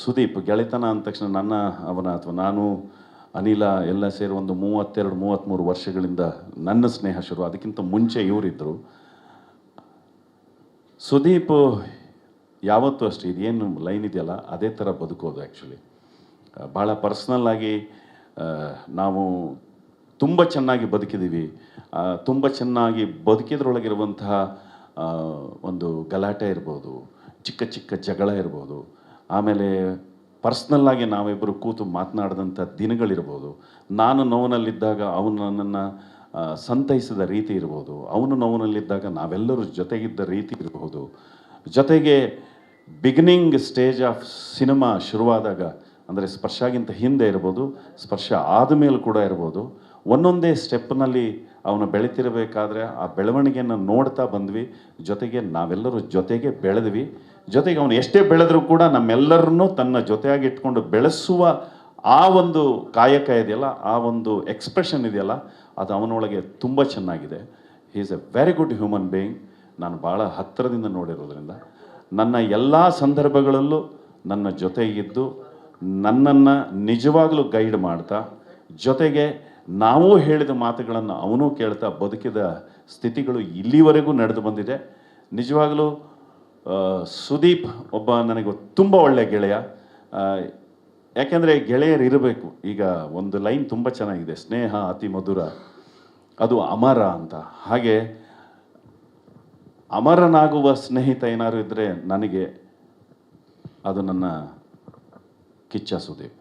ಸುದೀಪ್ ಗೆಳೆತನ ಅಂದ ತಕ್ಷಣ ನನ್ನ, ಅವನ ಅಥವಾ ನಾನು, ಅನಿಲ ಎಲ್ಲ ಸೇರಿ ಒಂದು ಮೂವತ್ತೆರಡು ಮೂವತ್ತ್ಮೂರು ವರ್ಷಗಳಿಂದ ನನ್ನ ಸ್ನೇಹ ಶುರು. ಅದಕ್ಕಿಂತ ಮುಂಚೆ ಇವರಿದ್ದರು ಸುದೀಪ್ ಯಾವತ್ತೂ ಅಷ್ಟೇ, ಇದೇನು ಲೈನ್ ಇದೆಯಲ್ಲ, ಅದೇ ಥರ ಬದುಕೋದು ಆ್ಯಕ್ಚುಲಿ ಭಾಳ ಪರ್ಸ್ನಲ್ಲಾಗಿ ನಾವು ತುಂಬ ಚೆನ್ನಾಗಿ ಬದುಕಿದ್ದೀವಿ. ತುಂಬ ಚೆನ್ನಾಗಿ ಬದುಕಿದ್ರೊಳಗಿರುವಂತಹ ಒಂದು ಗಲಾಟೆ ಇರ್ಬೋದು, ಚಿಕ್ಕ ಚಿಕ್ಕ ಜಗಳ ಇರ್ಬೋದು ಆಮೇಲೆ ಪರ್ಸ್ನಲ್ಲಾಗಿ ನಾವಿಬ್ಬರು ಕೂತು ಮಾತನಾಡಿದಂಥ ದಿನಗಳಿರ್ಬೋದು. ನಾನು ನೋವಿನಲ್ಲಿದ್ದಾಗ ಅವನು ನನ್ನನ್ನು ಸಂತೈಸಿದ ರೀತಿ ಇರ್ಬೋದು. ಅವನು ನೋವಿನಲ್ಲಿದ್ದಾಗ ನಾವೆಲ್ಲರೂ ಜೊತೆಗಿದ್ದ ರೀತಿ ಇರಬಹುದು ಜೊತೆಗೆ ಬಿಗಿನಿಂಗ್ ಸ್ಟೇಜ್ ಆಫ್ ಸಿನಿಮಾ ಶುರುವಾದಾಗ, ಅಂದರೆ ಸ್ಪರ್ಶಾಗಿಂತ ಹಿಂದೆ ಇರ್ಬೋದು, ಸ್ಪರ್ಶ ಆದಮೇಲೆ ಕೂಡ ಇರ್ಬೋದು. ಒಂದೊಂದೇ ಸ್ಟೆಪ್ನಲ್ಲಿ ಅವನು ಬೆಳೀತಿರಬೇಕಾದ್ರೆ ಆ ಬೆಳವಣಿಗೆಯನ್ನು ನೋಡ್ತಾ ಬಂದ್ವಿ. ಜೊತೆಗೆ ನಾವೆಲ್ಲರೂ ಜೊತೆಗೆ ಬೆಳೆದ್ವಿ. ಜೊತೆಗೆ ಅವನು ಎಷ್ಟೇ ಬೆಳೆದರೂ ಕೂಡ ನಮ್ಮೆಲ್ಲರನ್ನೂ ತನ್ನ ಜೊತೆಯಾಗಿ ಇಟ್ಕೊಂಡು ಬೆಳೆಸುವ ಆ ಒಂದು ಕಾಯಕ ಇದೆಯಲ್ಲ, ಆ ಒಂದು ಎಕ್ಸ್ಪ್ರೆಷನ್ ಇದೆಯಲ್ಲ, ಅದು ಅವನೊಳಗೆ ತುಂಬ ಚೆನ್ನಾಗಿದೆ. He is a very good human being ನಾನು ಭಾಳ ಹತ್ತಿರದಿಂದ ನೋಡಿರೋದ್ರಿಂದ. ನನ್ನ ಎಲ್ಲ ಸಂದರ್ಭಗಳಲ್ಲೂ ನನ್ನ ಜೊತೆಗಿದ್ದು, ನನ್ನನ್ನು ನಿಜವಾಗಲೂ ಗೈಡ್ ಮಾಡ್ತಾ, ಜೊತೆಗೆ ನಾವು ಹೇಳಿದ ಮಾತುಗಳನ್ನು ಅವನು ಕೇಳ್ತಾ ಬದುಕಿದ ಸ್ಥಿತಿಗಳು ಇಲ್ಲಿವರೆಗೂ ನಡೆದು ಬಂದಿದೆ. ನಿಜವಾಗಲೂ ಸುದೀಪ್ ಒಬ್ಬ ನನಗೆ ತುಂಬ ಒಳ್ಳೆಯ ಗೆಳೆಯ. ಯಾಕೆಂದರೆ ಗೆಳೆಯರು ಇರಬೇಕು. ಈಗ ಒಂದು ಲೈನ್ ತುಂಬ ಚೆನ್ನಾಗಿದೆ. ಸ್ನೇಹ, ಅತಿ ಮಧುರ, ಅದು ಅಮರ ಅಂತ. ಹಾಗೆ ಅಮರನಾಗುವ ಸ್ನೇಹಿತ ಏನಾದ್ರು ಇದ್ದರೆ ನನಗೆ ಅದು ನನ್ನ ಕಿಚ್ಚ ಸುದೀಪ್.